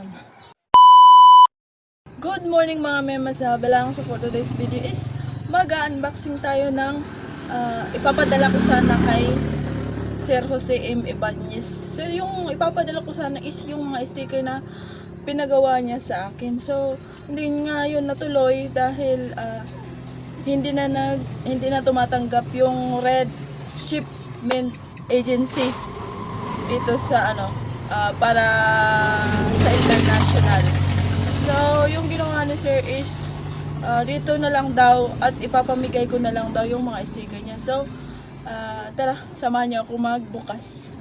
Yan. Good morning mga memas. Uh, Balang sa for today's video is mag-unboxing tayo ng ah, ipapadala ko sana kay Sir Jose M. Ibanez. So yung ipapadala ko sana is yung mga sticker na pinagawa niya sa akin. So hindi nga yun natuloy dahil ah, hindi na nag hindi na tumatanggap yung Red Shipment Agency dito sa ano ah, para sa international. So, yung ginawa ni sir is ah, dito na lang daw at ipapamigay ko na lang daw yung mga sticker niya. So, ah, tara, samahan niyo ako magbukas.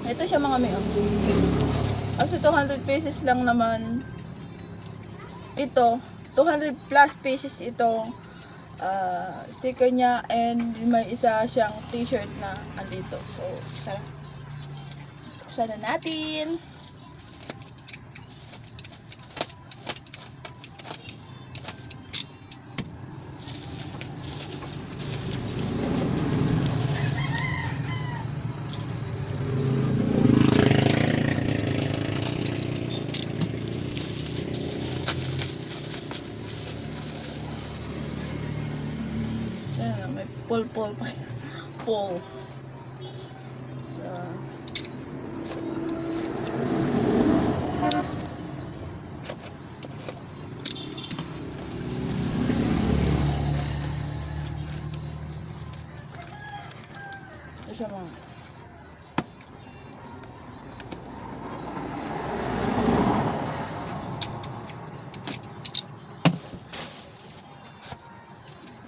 Ito siya mga may Kasi 200 pesos lang naman ito. 200 plus pieces itong ah, sticker niya and may isa siyang t-shirt na andito. So, tara. Na natin. Ayan, may pull-pull pa. Pull. So, siya mga.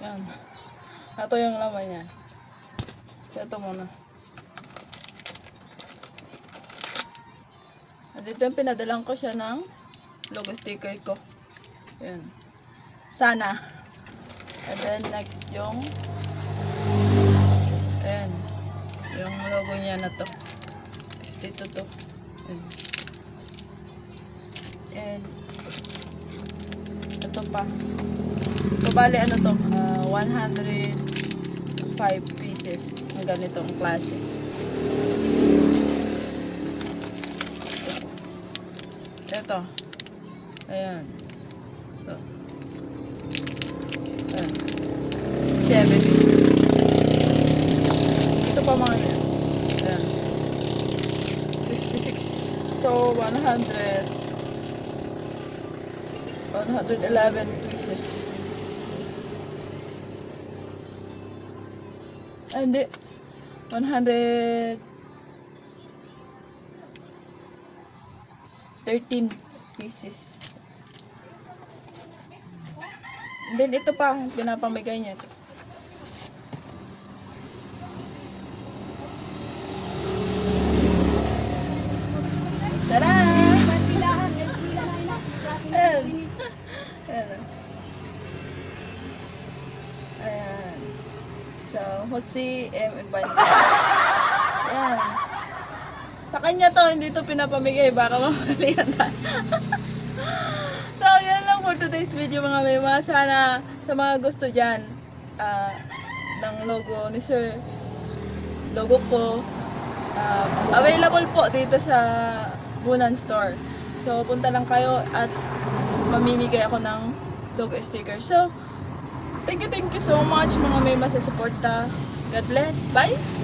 Yan. Ito yung laman niya. Ito muna. At ito yung pinadalang ko siya ng logo sticker ko. Yan. Sana. And then next yung Ayan. Yung logo niya na to. Dito to. Ayan. And ito pa. So, bali ano to? ah, 105 pieces ng ganitong klase. Ito. Ayan. Ito. Ayan. 7 pieces. Ito pa mga yan. Ayan. 56. So, 100. 111 pieces. Ah, Hindi. 100 13 pieces. And then ito pa, pinapamigay niya. Tara! Ayan. Ayan. So, Jose M. Ibanez. Ayan. Sa kanya to, hindi to pinapamigay. Baka mamalihan tayo. so, yan lang for today's video mga mema. Sana sa mga gusto dyan ah, ng logo ni Sir, logo ko, ah, available po dito sa Bunan Store. So, punta lang kayo at mamimigay ako ng logo sticker. So, thank you, thank you so much mga mema sa suporta. God bless. Bye!